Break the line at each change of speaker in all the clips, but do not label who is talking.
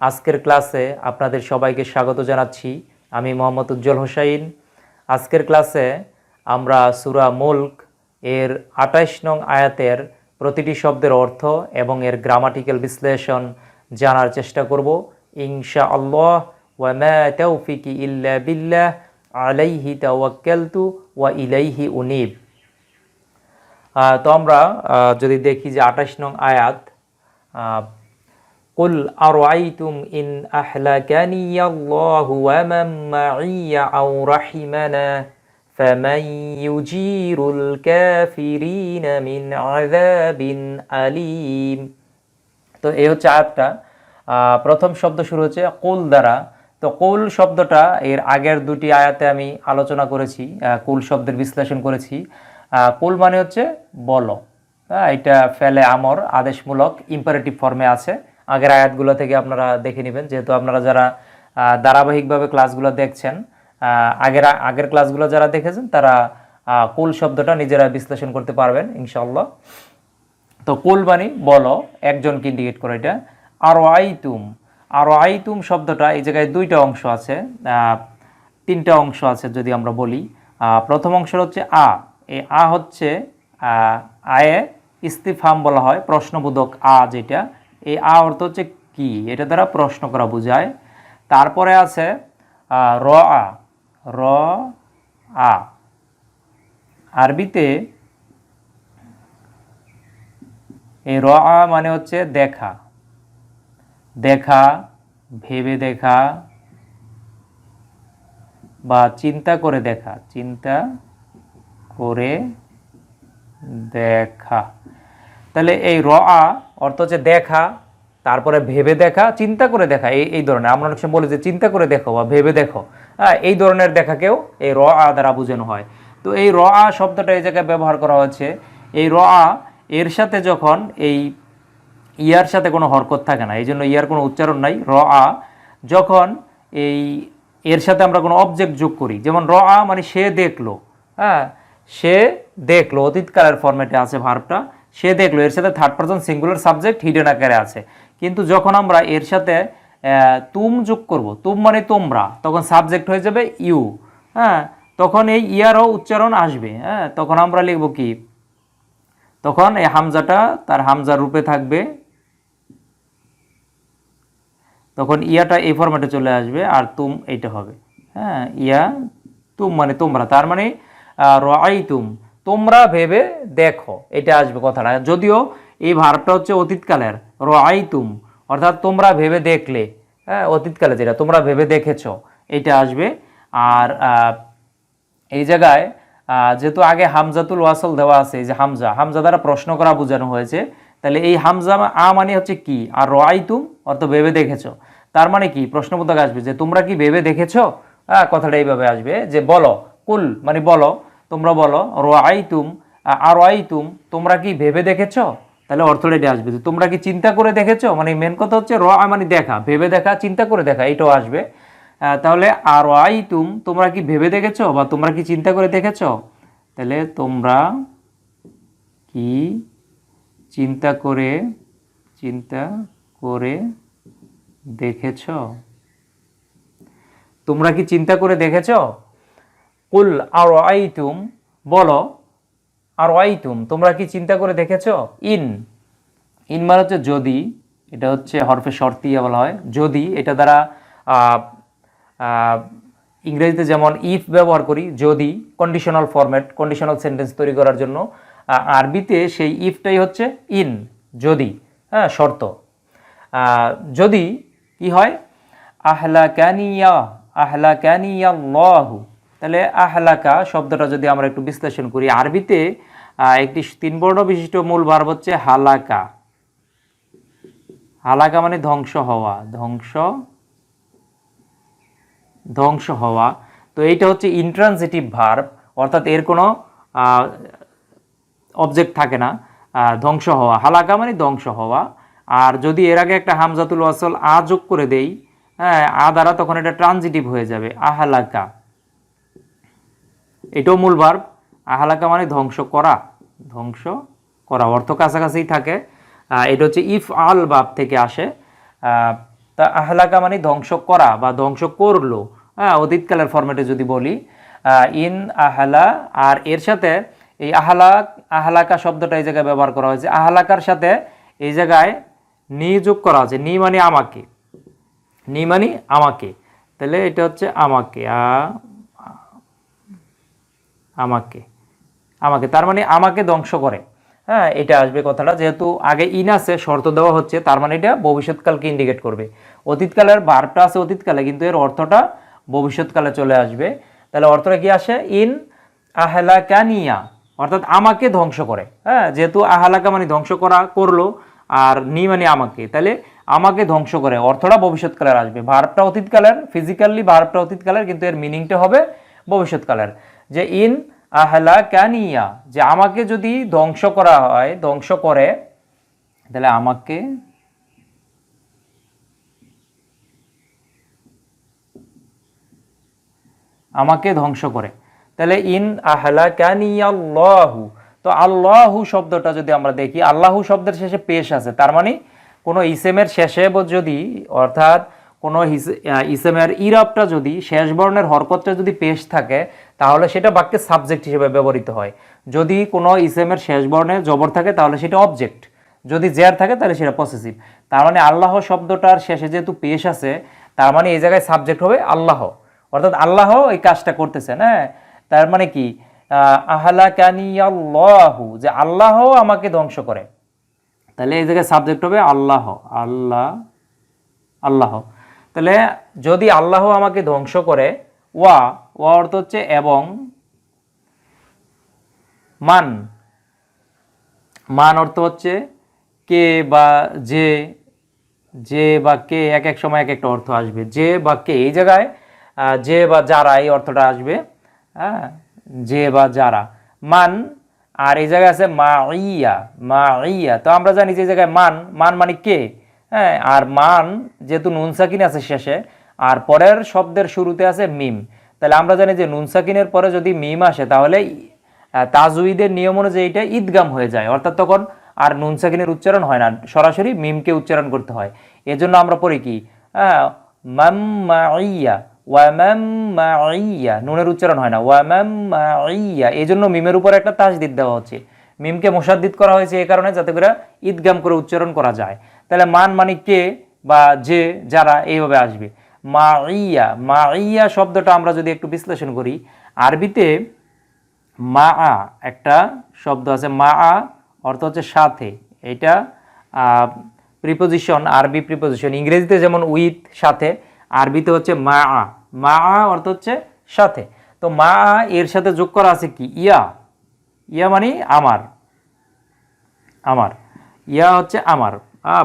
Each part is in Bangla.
আজকের ক্লাসে আপনাদের সবাইকে স্বাগত জানাচ্ছি। আমি মোহাম্মদ উজ্জ্বল হোসাইন। আজকের ক্লাসে আমরা সুরা মুল্ক এর আঠাইশ নং আয়াতের প্রতিটি শব্দের অর্থ এবং এর গ্রামাটিক্যাল বিশ্লেষণ জানার চেষ্টা করব। ইনশা আল্লাহ ওয়া মা তৌফিকি ইল্লা বিল্লাহ, আলাইহি তাওয়াক্কালতু ওয়া ইলাইহি উনিব। তো আমরা যদি দেখি যে আঠাশ নং আয়াত قل أرأيتم إن أهلكني الله ومن معي أو رحمنا فمن يجير الكافرين من عذاب أليم তো এই হচ্ছে আয়াতটা আহ, প্রথম শব্দ শুরু হচ্ছে কুল দ্বারা তো কুল শব্দটা এর আগের দুটি আয়াতে আমি আলোচনা করেছি আহ, কুল শব্দের বিশ্লেষণ করেছি আহ, কুল মানে হচ্ছে বলো হ্যাঁ এটা ফেলে আমর আদেশমূলক ইম্পারেটিভ ফর্মে আছে আগের আয়াতগুলো থেকে আপনারা দেখে নেবেন। যেহেতু আপনারা যারা ধারাবাহিকভাবে ক্লাসগুলো দেখছেন আগের আগের ক্লাসগুলো যারা দেখেছেন, তারা কুল শব্দটা নিজেরা বিশ্লেষণ করতে পারবেন ইনশাল্লাহ তো কুলবানি বলো, একজনকে ইন্ডিকেট করে এটা। আর আইতুম আর আইতুম শব্দটা এই জায়গায় দুইটা অংশ আছে তিনটা অংশ আছে যদি আমরা বলি। প্রথম অংশ হচ্ছে আ, এই আ হচ্ছে আয়ে ইস্তিফাম বলা হয়, প্রশ্নবোধক আ যেটা এই আ অর্থ হচ্ছে কি? এটা দ্বারা প্রশ্ন করা বোঝায়। তারপরে আছে র আ র আ। আরবিতে এই র আ মানে হচ্ছে দেখা। দেখা, ভেবে দেখা বা চিন্তা করে দেখা। চিন্তা করে দেখা। তাহলে এই র আ অর্থ হচ্ছে দেখা, তারপরে ভেবে দেখা, চিন্তা করে দেখা, এই এই ধরনের। আমরা অনেক সময় বলি যে চিন্তা করে দেখো বা ভেবে দেখো। হ্যাঁ এই ধরনের দেখাকেও এই র আ দ্বারা বোঝানো হয়। তো এই র আ শব্দটা এই জায়গায় ব্যবহার করা হচ্ছে এই র আ এর সাথে যখন এই ইয়ার সাথে কোনো হরকত থাকে না এই জন্য ইয়ার কোনো উচ্চারণ নাই র আ যখন এই এর সাথে আমরা কোনো অবজেক্ট যোগ করি, যেমন র আ মানে সে দেখল হ্যাঁ সে দেখল, অতীতকালের ফরম্যাটে আছে ভার্বটা সে দেখল, এর সাথে third person singular subject hidden আকারে আছে। কিন্তু যখন আমরা এর সাথে তুম যোগ করব, তুম মানে তোমরা, তখন সাবজেক্ট হয়ে যাবে ইউ হ্যাঁ? তখন এই ইয়ারও উচ্চারণ আসবে হ্যাঁ? তখন আমরা লিখব কি? তখন এই হামজাটা তার হামজার রূপে থাকবে। তখন ইয়াটা এই ফরম্যাটে চলে আসবে, আর তুম এইটা হবে হ্যাঁ? ইয়া তুম মানে তোমরা, তার মানে রাই তুম তোমরা ভেবে দেখো। এটা আসবে কথাটা। যদিও এই ভার্বটা হচ্ছে অতীতকালের। রাই তুম অর্থাৎ তোমরা ভেবে দেখলে। হ্যাঁ অতীতকালে যেটা, তোমরা ভেবে দেখেছ। এটা আসবে। আর এই জায়গায় যেহেতু আগে হামজাতুল ওয়াসল দেওয়া আছে যে হামজা হামজা দ্বারা প্রশ্ন করা বোঝানো হয়েছে। তাহলে এই হামজা আ মানে হচ্ছে কি? আর রাই তুম অর্থ ভেবে দেখেছ। তার মানে কি? প্রশ্নবোধক আসবে যে তোমরা কি ভেবে দেখেছ? হ্যাঁ কথাটা এইভাবে আসবে যে বলো, কুল মানে বলো তোমরা বলো রাই তুম আর তুম তোমরা কি ভেবে দেখেছ? তাহলে অর্থটা আসবে। তোমরা কি চিন্তা করে দেখেছ? মানে মেন কথা হচ্ছে র মানে দেখা, ভেবে দেখা, চিন্তা করে দেখা, এইটাও আসবে। তাহলে আর আই তুম তোমরা কি ভেবে দেখেছ বা তোমরা কি চিন্তা করে দেখেছ? তাহলে তোমরা কি চিন্তা করে চিন্তা করে দেখেছ? তোমরা কি চিন্তা করে দেখেছ? কুল আর আইতুম বলো আর আইতুম তোমরা কি চিন্তা করে দেখেছ? ইন। ইন মানে হচ্ছে যদি, এটা হচ্ছে হরফে শর্তিয়া বলা হয়। যদি, এটা দ্বারা ইংরেজিতে যেমন ইফ ব্যবহার করি, যদি কন্ডিশনাল ফরম্যাট কন্ডিশনাল সেন্টেন্স তৈরি করার জন্য আরবিতে সেই ইফটাই হচ্ছে ইন যদি হ্যাঁ শর্ত। যদি, কি হয়? আহলা ক্যানিয়া আহলা ক্যানিয়া লহু তাহলে আহলাকা শব্দটা যদি আমরা একটু বিশ্লেষণ করি, আরবিতে একটি তিন বর্ণ বিশিষ্ট মূল ভার্ব হচ্ছে হালাকা। হালাকা মানে ধ্বংস হওয়া, ধ্বংস ধ্বংস হওয়া। তো এইটা হচ্ছে ইন্ট্রান্সিটিভ ভার্ব অর্থাৎ এর কোনো অবজেক্ট থাকে না ধ্বংস হওয়া। হালাকা মানে ধ্বংস হওয়া। আর যদি এর আগে একটা হামজাতুল ওয়াসল আ যোগ করে দেই হ্যাঁ আ দ্বারা তখন এটা ট্রানজিটিভ হয়ে যাবে, আহালাকা। এটাও মূল ভার্ব আহালাকা মানে ধ্বংস করা। ধ্বংস করা অর্থ কাছাকাছি থাকে। এটা হচ্ছে ইফ আল বাব থেকে আসে। তা আহলাকা মানে ধ্বংস করা বা ধ্বংস করল। হ্যাঁ অতীতকালের ফরম্যাটে যদি বলি ইন আহলা, আর এর সাথে এই আহলা, আহলাকা শব্দটা এই জায়গায় ব্যবহার করা হয়েছে। আহলাকার সাথে এই জায়গায় নি যোগ করা আছে। নি মানে আমাকে। নি মানে আমাকে। তাহলে এটা হচ্ছে আমাকে। আ আমাকে। আমাকে, তার মানে আমাকে ধ্বংস করে। হ্যাঁ এটা আসবে কথাটা। যেহেতু আগে ইন আছে, শর্ত দেওয়া হচ্ছে, তার মানে এটা ভবিষ্যৎকালকে ইন্ডিকেট করবে। অতীতকালের ভার্বটা আছে অতীতকালে, কিন্তু এর অর্থটা ভবিষ্যৎকালে চলে আসবে। তাহলে অর্থটা কি আসে? ইন আহলা ক্যানিয়া অর্থাৎ আমাকে ধ্বংস করে। হ্যাঁ যেহেতু আহালাকা মানে ধ্বংস করা, করল, আর নি মানে আমাকে। তাহলে আমাকে ধ্বংস করে, অর্থটা ভবিষ্যৎকালের আসবে। ভার্বটা অতীতকালের ফিজিক্যালি ভার্বটা অতীতকালের, কিন্তু এর মিনিংটা হবে ভবিষ্যৎকালের। যে ইন আহলা ক্যানিয়া যে আমাকে যদি ধ্বংস করা হয়, ধ্বংস করে, তাহলে আমাকে আমাকে ধ্বংস করে। তাহলে ইন আহলা ক্যানিয়াল্লাহু তো আল্লাহু শব্দটা যদি আমরা দেখি, আল্লাহু শব্দের শেষে পেশ আছে, তার মানে কোনো ইসেমের শেষে যদি, অর্থাৎ কোনো ইসেমের ইরাবটা যদি, শেষ বর্ণের হরকতটা যদি পেশ থাকে তাহলে সেটা বাক্যের সাবজেক্ট হিসেবে ব্যবহৃত হয়। যদি কোনো ইসেমের শেষ বর্ণে জবর থাকে তাহলে সেটা অবজেক্ট যদি জেয়ার থাকে তাহলে সেটা পসেসিভ তার মানে আল্লাহ শব্দটার শেষে যেহেতু পেশ আছে তার মানে এই জায়গায় সাবজেক্ট হবে আল্লাহ। অর্থাৎ আল্লাহ এই কাজটা করতেছেন হ্যাঁ তার মানে কি? আহ, আহলা কানিয়াল্লাহু যে আল্লাহ আমাকে ধ্বংস করে। তাহলে এই জায়গায় সাবজেক্ট হবে আল্লাহ। আল্লাহ আল্লাহ। তাহলে যদি আল্লাহ আমাকে ধ্বংস করে ওয়া ওয়া অর্থ হচ্ছে এবং, মান। মান অর্থ হচ্ছে কে বা যে যে বা কে এক এক সময় এক একটা অর্থ আসবে। যে বা কে এই জায়গায় যে বা যারা এই অর্থটা আসবে হ্যাঁ যে বা যারা। মান, আর এই জায়গায় আছে মা ইয়া মা ইয়া তো আমরা জানি যে জায়গায় মান মান মানে কে? হ্যাঁ আর মান যেহেতু নুন সাকিন আছে শেষে আর পরের শব্দের শুরুতে আছে মিম। তাহলে আমরা জানি যে নুন সাকিনের পরে যদি মিম আসে তাহলে আহ, তাজউইদের নিয়ম অনুযায়ী এটা ঈদগাম হয়ে যায়। অর্থাৎ তখন আর নুন সাকিনের উচ্চারণ হয় না সরাসরি মিমকে উচ্চারণ করতে হয়। এজন্য আমরা পড়ি কি? নুনের উচ্চারণ হয় না ওয়ামাম্মাইয়া এই জন্য মিমের উপর একটা তাসদিদ দেওয়া হচ্ছে। মিমকে মোসাদ্দিদ করা হয়েছে এই কারণে যাতে করে ঈদগাম করে উচ্চারণ করা যায়। তাহলে মান মানে কে বা যে যারা এইভাবে আসবে। মা ইয়া মা ইয়া শব্দটা আমরা যদি একটু বিশ্লেষণ করি, আরবিতে মা আ একটা শব্দ আছে মা আ অর্থ হচ্ছে সাথে। এটা প্রিপোজিশন আরবি প্রিপোজিশন ইংরেজিতে যেমন উইথ সাথে, আরবিতে হচ্ছে মা আ মা আ অর্থ হচ্ছে সাথে। তো মা আ এর সাথে যোগ করা আছে কি? ইয়া। ইয়া মানে আমার। আমার। ইয়া হচ্ছে আমার।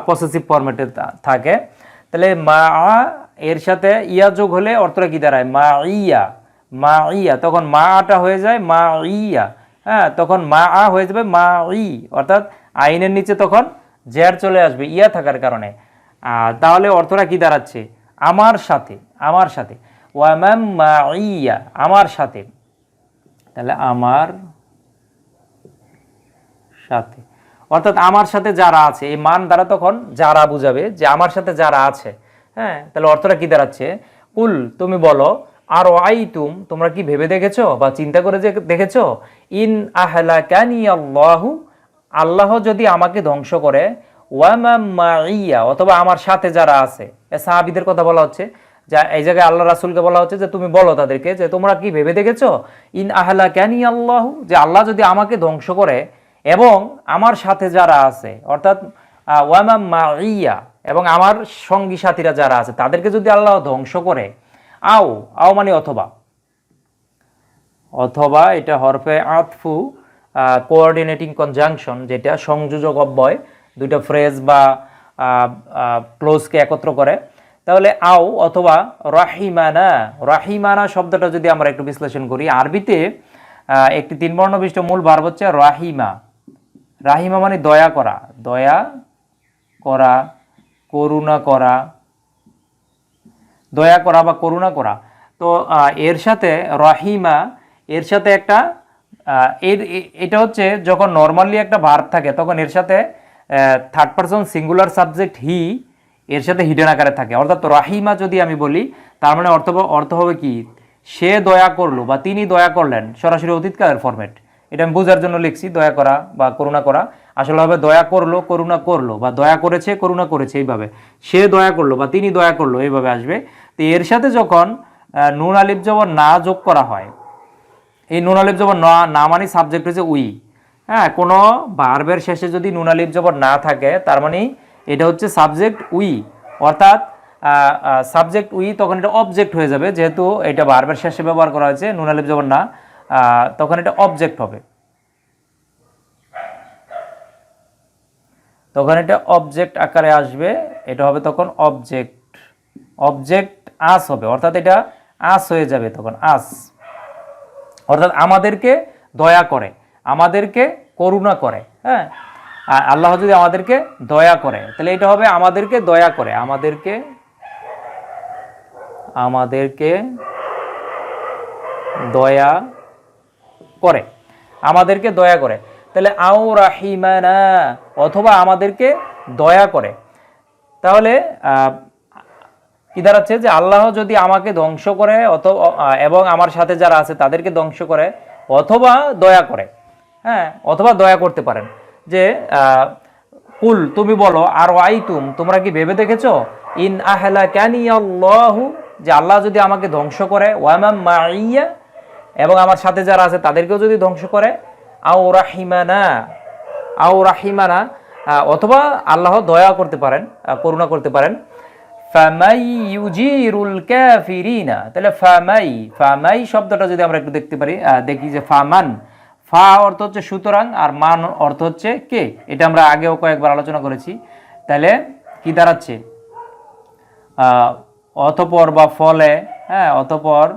পসেসিভ ফরম্যাটে থাকে। তাহলে মা এর সাথে ইয়া যোগ হলে অর্থটা কি দাঁড়ায়? মা ইয়া মা ইয়া তখন মা আটা হয়ে যায় মা ইয়া হ্যাঁ তখন মা আ হয়ে যাবে মা ই অর্থাৎ আইনের নিচে তখন জের চলে আসবে, ইয়া থাকার কারণে। তাহলে অর্থটা কি দাঁড়াচ্ছে? আমার সাথে আমার সাথে। ওয়ামাম মা ইয়া আমার সাথে। তাহলে আমার সাথে। অর্থাৎ আমার সাথে যারা আছে, এই মান দ্বারা তখন যারা বুঝাবে যে আমার সাথে যারা আছে। হ্যাঁ তাহলে অর্থটা কি দাঁড়াচ্ছে? কুল তুমি বলো আর আই তুম তোমরা কি ভেবে দেখেছ বা চিন্তা করে দেখেছ? ইন আহলা ক্যানি আল্লাহু আল্লাহ যদি আমাকে ধ্বংস করে ওয়ামাইয়া অথবা আমার সাথে যারা আছে। সাহাবিদের কথা বলা হচ্ছে। যা এই জায়গায় আল্লাহ রাসুলকে বলা হচ্ছে যে তুমি বলো তাদেরকে যে তোমরা কি ভেবে দেখেছ? ইন আহলা ক্যানি আল্লাহু যে আল্লাহ যদি আমাকে ধ্বংস করে এবং আমার সাথে যারা আছে অর্থাৎ আহ, ওয়ামাম মাইয়া এবং আমার সঙ্গী সাথীরা যারা আছে, তাদেরকে যদি আল্লাহ ধ্বংস করে, আও আও মানে অথবা। অথবা এটা হরফে আতফু কোঅর্ডিনেটিং কনজাংশন যেটা সংযোজক অব্যয়, দুইটা ফ্রেজ বা ক্লোজকে একত্র করে। তাহলে আও অথবা রাহিমানা রাহিমানা শব্দটা যদি আমরা একটু বিশ্লেষণ করি, আরবিতে একটি তিন বর্ণবিষ্ট মূল ভার্ব হচ্ছে রাহিমা। রাহিমা মানে দয়া করা দয়া করা করুণা করা, দয়া করা বা করুণা করা। তো এর সাথে রহিমা, এর সাথে একটা এর এটা হচ্ছে যখন নর্মালি একটা ভার্ব থাকে, তখন এর সাথে third person singular subject he এর সাথে হিডেন আকারে থাকে। অর্থাৎ রাহিমা যদি আমি বলি, তার মানে অর্থ অর্থ হবে কি? সে দয়া করল বা তিনি দয়া করলেন। সরাসরি অতীতকালের ফরম্যাট এটা আমি বোঝার জন্য লিখছি, দয়া করা বা করুণা করা। আসলে হবে দয়া করল, করুণা করল, বা দয়া করেছে, করুণা করেছে এইভাবে। সে দয়া করল বা তিনি দয়া করল এইভাবে আসবে। তো এর সাথে যখন নুন আলিফ জবর না যোগ করা হয়, এই নুন আলিফ জবর না না মানে সাবজেক্ট হচ্ছে উই। হ্যাঁ কোনো ভার্বের শেষে যদি নুন আলিফ জবর না থাকে, তার মানে এটা হচ্ছে সাবজেক্ট উই। অর্থাৎ সাবজেক্ট উই, তখন এটা অবজেক্ট হয়ে যাবে, যেহেতু এটা ভার্বের শেষে ব্যবহার করা হয়েছে, নুন আলিফ জবর না। তখন এটা অবজেক্ট হবে। তখন এটা অবজেক্ট আকারে আসবে, এটা হবে তখন অবজেক্ট অবজেক্ট আস হবে, অর্থাৎ এটা আস হয়ে যাবে তখন আস অর্থাৎ আমাদেরকে দয়া করে, আমাদেরকে করুণা করে হ্যাঁ? আর আল্লাহ যদি আমাদেরকে দয়া করে, তাহলে এটা হবে আমাদেরকে দয়া করে, আমাদেরকে আমাদেরকে দয়া করে, আমাদেরকে দয়া করে। তাহলে আও রাহিমানা, অথবা আমাদেরকে দয়া করে। তাহলে কি দাঁড়াচ্ছে যে আল্লাহ যদি আমাকে ধ্বংস করে অথবা এবং আমার সাথে যারা আছে তাদেরকে ধ্বংস করে, অথবা দয়া করে হ্যাঁ অথবা দয়া করতে পারেন। যে কুল, তুমি বলো, আর আইতুম, তোমরা কি ভেবে দেখেছ? ইন আহলা ক্যানি আল্লাহু যে আল্লাহ যদি আমাকে ধ্বংস করে ওয়ামাম মাইয়া এবং আমার সাথে যারা আছে, তাদেরকেও যদি ধ্বংস করে, আও রাহিমানা আও রাহিমানা অথবা আল্লাহ দয়া করতে পারেন করুণা করতে পারেন। ফামাই ইউজিরুল কাফিরিনা। তাহলে ফামাই ফামাই শব্দটা যদি আমরা একটু দেখতে পারি দেখি যে ফামান, ফা অর্থ হচ্ছে সুতরাং আর মান অর্থ হচ্ছে কে? এটা আমরা আগেও কয়েকবার আলোচনা করেছি। তাহলে কি দাঁড়াচ্ছে? অতপর বা ফলে হ্যাঁ অতপর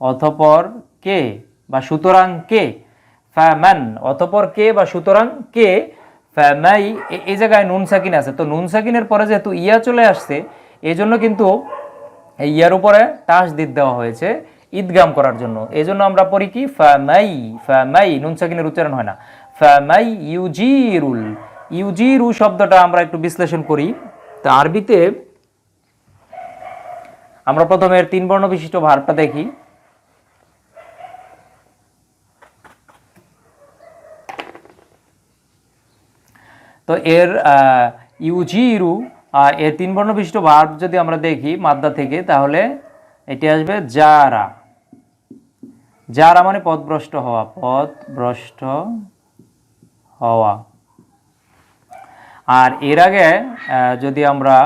অতপর কে বা সুতরাং কে? ফ্যামান। অতপর কে বা সুতরাং কে? ফ্যামাই। এই জায়গায় নুন সাকিন আছে। তো নুন সাকিনের পরে যেহেতু ইয়া চলে আসছে এই জন্য কিন্তু এই ইয়ার উপরে তাস দিত দেওয়া হয়েছে ঈদগাম করার জন্য। এই জন্য আমরা পড়ি কি? ফ্যামাই। ফ্যামাই। নুন সাকিনের উচ্চারণ হয় না। ফ্যামাই ইউজিরুল। ইউজিরু শব্দটা আমরা একটু বিশ্লেষণ করি। তা আরবিতে আমরা প্রথমে তিন বর্ণ বিশিষ্ট ভার্বটা দেখি। তো এর আহ, ইউজিরু আহ, এর তিন বর্ণ বিশিষ্ট ভার্ব যদি আমরা দেখি মাদ্দা থেকে তাহলে এটি আসবে যারা। যারা মানে পথভ্রষ্ট হওয়া পথভ্রষ্ট হওয়া। আর এর আগে যদি আমরা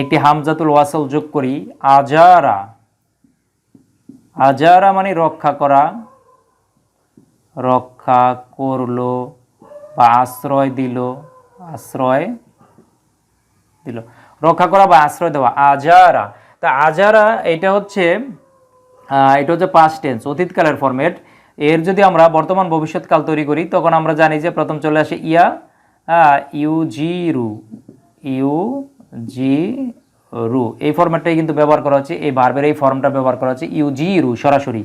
একটি হামজাতুল ওয়াসল যোগ করি আজারা। আজারা মানে রক্ষা করা রক্ষা করল। বা আশ্রয় দিল আশ্রয় দিল। রক্ষা করা বা আশ্রয় দেওয়া, আজারা। তা আজারা, এটা হচ্ছে এটা হচ্ছে পাস্ট টেন্স অতীতকালের ফরম্যাট এর যদি আমরা বর্তমান ভবিষ্যৎকাল তৈরি করি, তখন আমরা জানি যে প্রথম চলে আসে ইয়া ইউ জি রু ইউ জি রু এই ফরম্যাটটাই কিন্তু ব্যবহার করা হচ্ছে, এই ভার্বের এই ফর্মটা ব্যবহার করা হচ্ছে ইউ জি রু সরাসরি।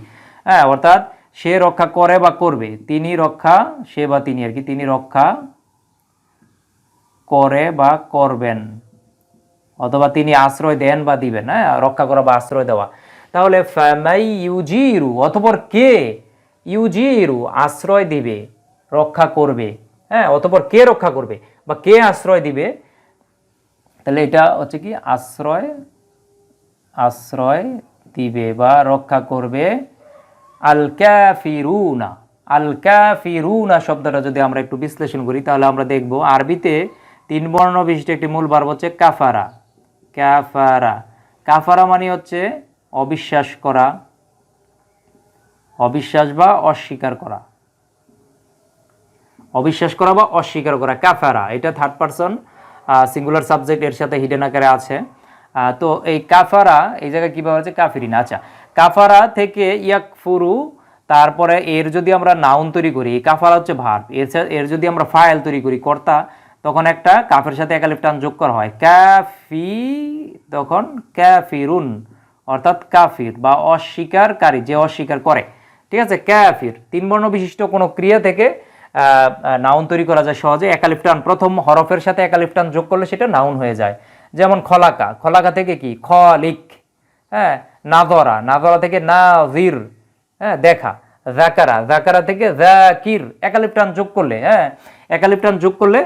হ্যাঁ অর্থাৎ সে রক্ষা করে বা করবে, তিনি রক্ষা, সে বা তিনি আর কি, তিনি রক্ষা করে বা করবেন, অথবা তিনি আশ্রয় দেন বা দিবেন হ্যাঁ রক্ষা করা বা আশ্রয় দেওয়া। তাহলে ফামাই ইউজিরু, অতপর কে ইউজিরু আশ্রয় দিবে, রক্ষা করবে হ্যাঁ অতপর কে রক্ষা করবে বা কে আশ্রয় দিবে? তাহলে এটা হচ্ছে কি, আশ্রয় আশ্রয় দিবে বা রক্ষা করবে আল ক্যাফিরুনা আল ক্যাফিরুনা শব্দটা যদি আমরা একটু বিশ্লেষণ করি, তাহলে আমরা দেখব আরবিতে তিন বর্ণ বিশিষ্ট একটি মূল ভার্ব হচ্ছে কাফারা। কাফারা। কাফারা মানে হচ্ছে অবিশ্বাস করা, অবিশ্বাস বা অস্বীকার করা। অবিশ্বাস করা বা অস্বীকার করা, কাফারা। এটা থার্ড পারসন সিঙ্গুলার সাবজেক্ট এর সাথে হিডেন আকারে আছে। তো এই কাফারা, এই জায়গায় কীভাবে আছে কাফিরিন। আচ্ছা কাফারা থেকে ইয়াকফুরু, তারপরে এর যদি আমরা নাউন তৈরি করি কাফারা হচ্ছে ভার্ব, এর এর যদি আমরা ফাইল তৈরি করি, কর্তা, তখন একটা কাফের সাথে একালিফ টান যোগ করা হয়। ক্যাফি, তখন ক্যাফিরুন, অর্থাৎ কাফির বা অস্বীকারকারী যে অস্বীকার করে। ঠিক আছে? ক্যাফির, তিন বর্ণ বিশিষ্ট কোনো ক্রিয়া থেকে নাউন তৈরি করা যায় সহজে। একালিফটান প্রথম হরফের সাথে একালিফটান যোগ করলে সেটা নাউন হয়ে যায়। যেমন খলাকা খলাকা থেকে কি? খলিক হ্যাঁ? নাদরা নাদরা থেকে নাজির হ্যাঁ দেখা। জাকারা জাকারা থেকে জাকির একালিপটান যোগ করলে হ্যাঁ একালিপটান যোগ করলে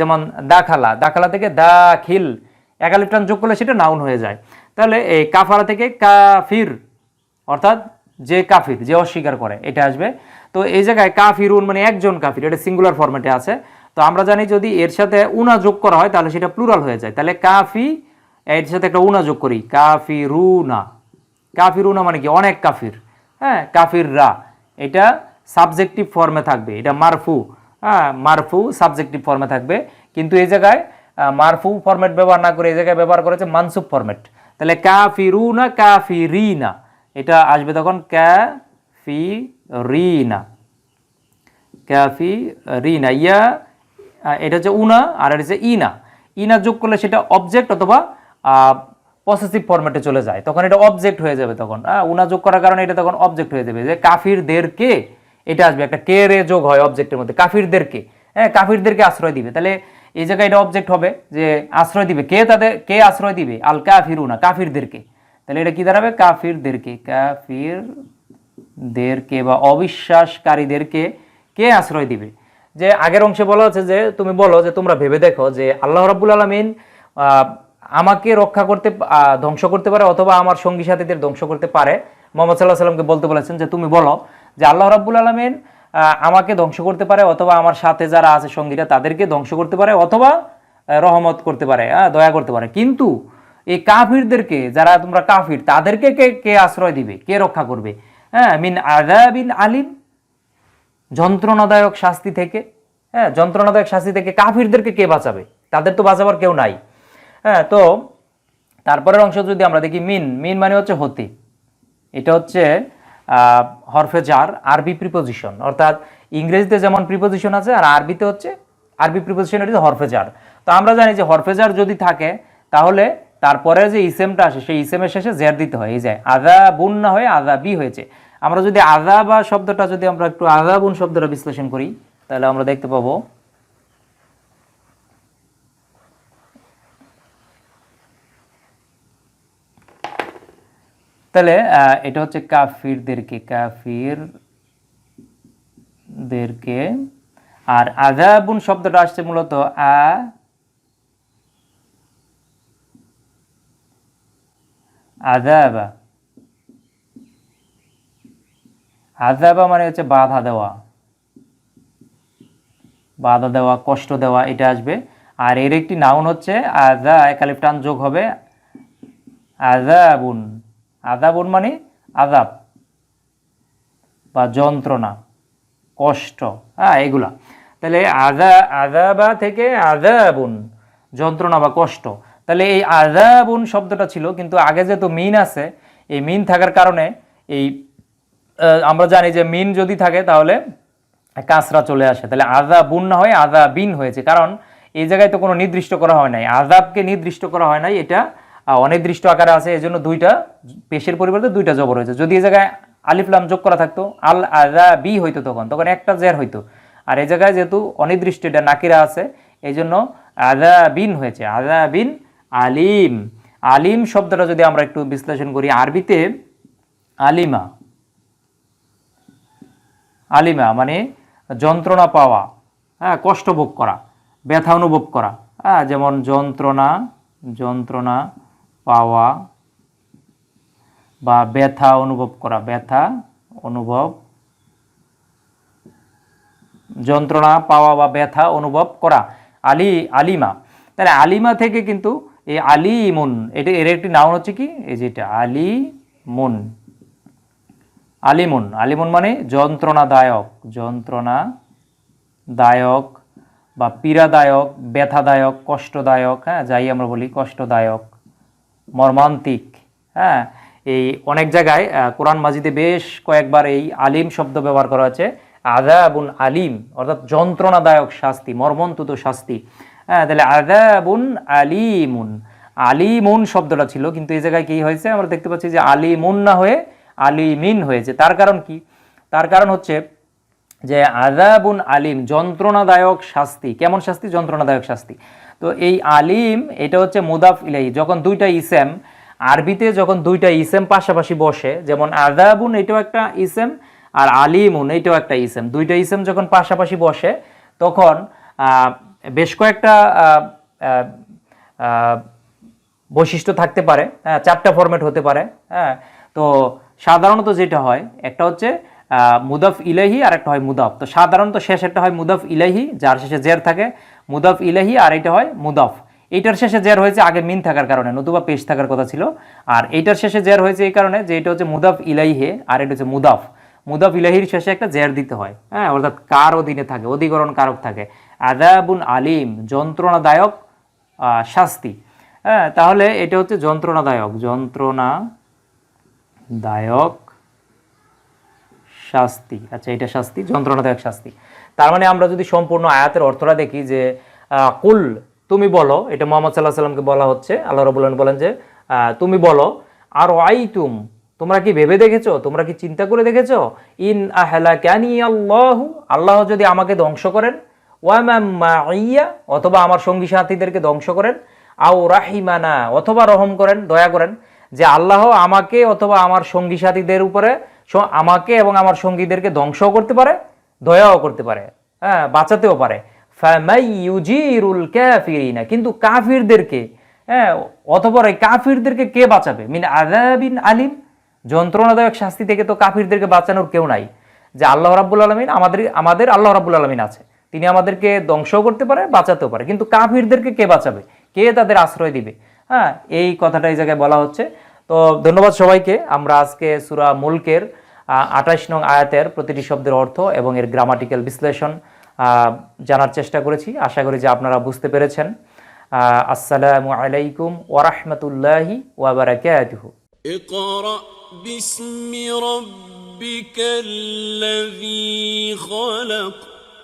যেমন দাখালা দাখালা থেকে দাখিল, একালিপটান যোগ করলে সেটা নাউন হয়ে যায়। তাহলে এই কাফারা থেকে কাফির, অর্থাৎ যে কাফির, যে অস্বীকার করে, এটা আসবে। তো এই জায়গায় কাফিরুন মানে একজন কাফির, এটা সিঙ্গুলার ফরম্যাটে আছে। তো আমরা জানি যদি এর সাথে উনা যোগ করা হয়, তাহলে সেটা প্লুরাল হয়ে যায়। তাহলে কাফি, এর সাথে একটা উনা যোগ করি, কাফিরুনা। কাফিরুনা মানে কি? অনেক কাফির। হ্যাঁ কাফিররা। এটা সাবজেক্টিভ ফর্মে থাকবে। এটা মারফু। হ্যাঁ মারফু সাবজেক্টিভ ফর্মে থাকবে। কিন্তু এই জায়গায় মারফু ফরম্যাট ব্যবহার না করে এই জায়গায় ব্যবহার করেছে মানসুব ফরম্যাট তাহলে কাফিরুনা, কাফিরিনা। এটা আসবে তখন ক্যাফিরিনা ক্যাফি রিনা ইয়া এটা হচ্ছে উনা আর এটা হচ্ছে ইনা। ইনা যোগ করলে সেটা অবজেক্ট অথবা পসেসিভ ফরম্যাটে চলে যায়। তখন এটা অবজেক্ট হয়ে যাবে তখন। উনা যোগ করার কারণে এটা তখন অবজেক্ট হয়ে যাবে। যে কাফিরদেরকে এটা আসবে, একটা কে রে যোগ হয় অবজেক্টের মধ্যে। কাফিরদেরকে। হ্যাঁ কাফিরদেরকে আশ্রয় দিবে। তাহলে এই জায়গায় এটা অবজেক্ট হবে যে আশ্রয় দিবে। কে তাদের, কে আশ্রয় দিবে? আল কাফিরুনা কাফিরদেরকে। তাহলে এটা কি দাঁড়াবে? কাফিরদেরকে। কাফির দেরকে বা অবিশ্বাসকারীদেরকে কে আশ্রয় দিবে? যে আগের অংশে বলা হচ্ছে যে, তুমি বলো যে, তোমরা ভেবে দেখো যে আল্লাহ রাব্বুল আলমিন আমাকে রক্ষা করতে ধ্বংস করতে পারে অথবা আমার সঙ্গী সাথীদের ধ্বংস করতে পারে। মোহাম্মদ সাল্লাহ সাল্লামকে বলতে বলেছেন যে, তুমি বলো যে, আল্লাহ রাব্বুল আলমিন আমাকে ধ্বংস করতে পারে অথবা আমার সাথে যারা আছে সঙ্গীরা তাদেরকে ধ্বংস করতে পারে অথবা রহমত করতে পারে দয়া করতে পারে। কিন্তু এই কাফিরদেরকে, যারা তোমরা কাফির, তাদেরকে কে কে আশ্রয় দিবে? কে রক্ষা করবে? হ্যাঁ মিন আজাবিন আলিম, যন্ত্রণাদায়ক শাস্তি থেকে হ্যাঁ যন্ত্রণাদায়ক শাস্তি থেকে কাফিরদেরকে কে বাঁচাবে? তাদের তো বাঁচাবার কেউ নাই। হ্যাঁ তো তারপরের অংশ যদি আমরা দেখি মিন মিন মানে হচ্ছে হতে। এটা হচ্ছে হরফে জার আরবি প্রিপোজিশন অর্থাৎ ইংরেজিতে যেমন প্রিপোজিশন আছে, আর আরবিতে হচ্ছে, আরবি প্রিপোজিশন এটা হরফে জার তো আমরা জানি যে হরফে জার যদি থাকে, তাহলে তারপরে যে ইসেমটা আসে, সেই ইসেমের শেষে জের দিতে হয়। এই যে আদা বুন না হয়ে আদা বি হয়েছে। আমরা যদি আদা বা শব্দটা যদি আমরা একটু আদা বুন শব্দটা বিশ্লেষণ করি, তাহলে আমরা দেখতে পাবো তাহলে এটা হচ্ছে কাফিরদেরকে কাফিরদেরকে, আর আজাবুন শব্দটা আসছে মূলত আ আজাবা আজাবা মানে হচ্ছে বাধা দেওয়া। বাধা দেওয়া, কষ্ট দেওয়া, এটা আসবে। আর এর একটি নাউন হচ্ছে আজা একালিফটান যোগ হবে আজাবুন আজাবুন মানে আজাব বা যন্ত্রণা, কষ্ট হ্যাঁ এগুলা। তাহলে আজা আজাবা থেকে আজাবুন যন্ত্রণা বা কষ্ট। তাহলে এই আজাবুন শব্দটা ছিল, কিন্তু আগে যেহেতু মিন আছে, এই মিন থাকার কারণে এই আমরা জানি যে মিন যদি থাকে তাহলে কাঁচরা চলে আসে। তাহলে আজাবুন না হয়ে আজাবিন হয়েছে, কারণ এই জায়গায় তো কোনো নির্দিষ্ট করা হয় নাই। আজাবকে নির্দিষ্ট করা হয় নাই, এটা অনির্দিষ্ট আকারে আছে এই জন্য দুইটা পেশের পরিবর্তে দুইটা জবর হয়েছে। যদি এই জায়গায় আলিফলাম যোগ করা থাকতো, আল আজাবি হইতো তখন তখন একটা জের হইতো। আর এই জায়গায় যেহেতু অনির্দিষ্ট এটা নাকিরা আছে এই জন্য আদা বিন হয়েছে। আদা বিন আলিম। আলিম শব্দটা যদি আমরা একটু বিশ্লেষণ করি, আরবিতে আলিমা। আলিমা মানে যন্ত্রণা পাওয়া হ্যাঁ কষ্ট ভোগ করা, ব্যথা অনুভব করা। হ্যাঁ যেমন যন্ত্রণা যন্ত্রণা পাওয়া বা ব্যথা অনুভব করা, ব্যথা অনুভব যন্ত্রণা পাওয়া বা ব্যথা অনুভব করা, আলি, আলিমা। তাহলে আলিমা থেকে কিন্তু এই আলিমুন, এটা এর একটি নাউন হচ্ছে কি? এই যেটা আলিমুন। আলিমুন আলিমুন মানে যন্ত্রণাদায়ক যন্ত্রণা দায়ক বা পীড়াদায়ক, ব্যথাদায়ক, কষ্টদায়ক হ্যাঁ যাই আমরা বলি, কষ্টদায়ক। মর্মান্তিক হ্যাঁ? এই অনেক জায়গায় কোরআন মাজিদে বেশ কয়েকবার এই আলিম শব্দ ব্যবহার করা হয়েছে। আদাবুন আলিম, অর্থাৎ যন্ত্রণাদায়ক শাস্তি, মর্মন্তুত শাস্তি। হ্যাঁ তাহলে আদাবুন আলিমুন। আলিমুন শব্দটা ছিল, কিন্তু এই জায়গায় কি হয়েছে? আমরা দেখতে পাচ্ছি যে আলিমুন না হয়ে আলিমিন হয়েছে। তার কারণ কি? তার কারণ হচ্ছে যে আদাবুন আলিম, যন্ত্রণাদায়ক শাস্তি। কেমন শাস্তি? যন্ত্রণাদায়ক শাস্তি। তো এই আলিম, এটা হচ্ছে মুদাফ ইলাহি যখন দুইটা ইসেম, আরবিতে যখন দুইটা ইসেম পাশাপাশি বসে, যেমন আজাবুন এটাও একটা ইসেম আর আলিমুন এটাও একটা ইসেম। দুইটা ইসেম যখন পাশাপাশি বসে, তখন বেশ কয়েকটা বৈশিষ্ট্য থাকতে পারে হ্যাঁ চারটা ফরম্যাট হতে পারে হ্যাঁ তো সাধারণত যেটা হয়, একটা হচ্ছে মুদাফ ইলাহি আর একটা হয় মুদাফ। তো সাধারণত শেষ একটা হয় মুদাফ ইলাহি যার শেষে জের থাকে মুদাফ ইলাহি আর এটা হয় মুদাফ। এইটার শেষে জের হয়েছে আগে মিন থাকার কারণে, নতুবা পেশ থাকার কথা ছিল। আর এইটার শেষে জের হয়েছে এই কারণে যে এটা হচ্ছে মুদাফ ইলাইহে আর এটা হচ্ছে মুদাফ। মুদাফ ইলাহির শেষে একটা জের দিতে হয় হ্যাঁ? অর্থাৎ কার অধীনে থাকে, অধিকরণ কারক থাকে। আদাবুন আলিম, যন্ত্রণাদায়ক শাস্তি। হ্যাঁ তাহলে এটা হচ্ছে যন্ত্রণাদায়ক। যন্ত্রণাদায়ক শাস্তি। আচ্ছা এটা শাস্তি, যন্ত্রণাদায়ক শাস্তি। তার মানে আমরা যদি সম্পূর্ণ আয়াতের অর্থটা দেখি যে কুল তুমি বলো, এটা মোহাম্মদ সাল্লাহ সাল্লামকে বলা হচ্ছে, আল্লাহ রবুল্লাহ বলেন যে তুমি বলো, আর আই তুম তোমরা কি ভেবে দেখেছ? তোমরা কি চিন্তা করে দেখেছ? ইন আহলা ক্যানি আল্লাহ আল্লাহ যদি আমাকে ধ্বংস করেন ওয়ামাইয়া অথবা আমার সঙ্গী সাথীদেরকে ধ্বংস করেন, আও রাহিমানা, অথবা রহম করেন, দয়া করেন, যে আল্লাহ আমাকে অথবা আমার সঙ্গী সাথীদের উপরে আমাকে এবং আমার সঙ্গীদেরকে ধ্বংসও করতে পারে দয়াও করতে পারে হ্যাঁ বাঁচাতেও পারে। কিন্তু কাফিরদেরকে হ্যাঁ অতপর এই কাফিরদেরকে কে বাঁচাবে? মিন আযাবিন আলিম, যন্ত্রণাদায়ক শাস্তি থেকে তো কাফিরদেরকে বাঁচানোর কেউ নাই। যে আল্লাহ রাব্বুল আলমিন আমাদের আমাদের আল্লাহ রাব্বুল আলমিন আছে। তিনি আমাদেরকে ধ্বংসও করতে পারে, বাঁচাতেও পারে। কিন্তু কাফিরদেরকে কে বাঁচাবে? কে তাদের আশ্রয় দিবে? হ্যাঁ এই কথাটা এই জায়গায় বলা হচ্ছে। তো ধন্যবাদ সবাইকে। আমরা আজকে সুরা মুলকের আঠাশ নং আয়াতের প্রতিটি শব্দের অর্থ এবং এর গ্রামাটিক্যাল বিশ্লেষণ আহ, জানার চেষ্টা করেছি আশা করি যে আপনারা বুঝতে পেরেছেন আহ, আসসালামু আলাইকুম ওরহমতুল্লাহি ওয়াবারাকাতুহু
اقرأ باسم ربك الذي خلق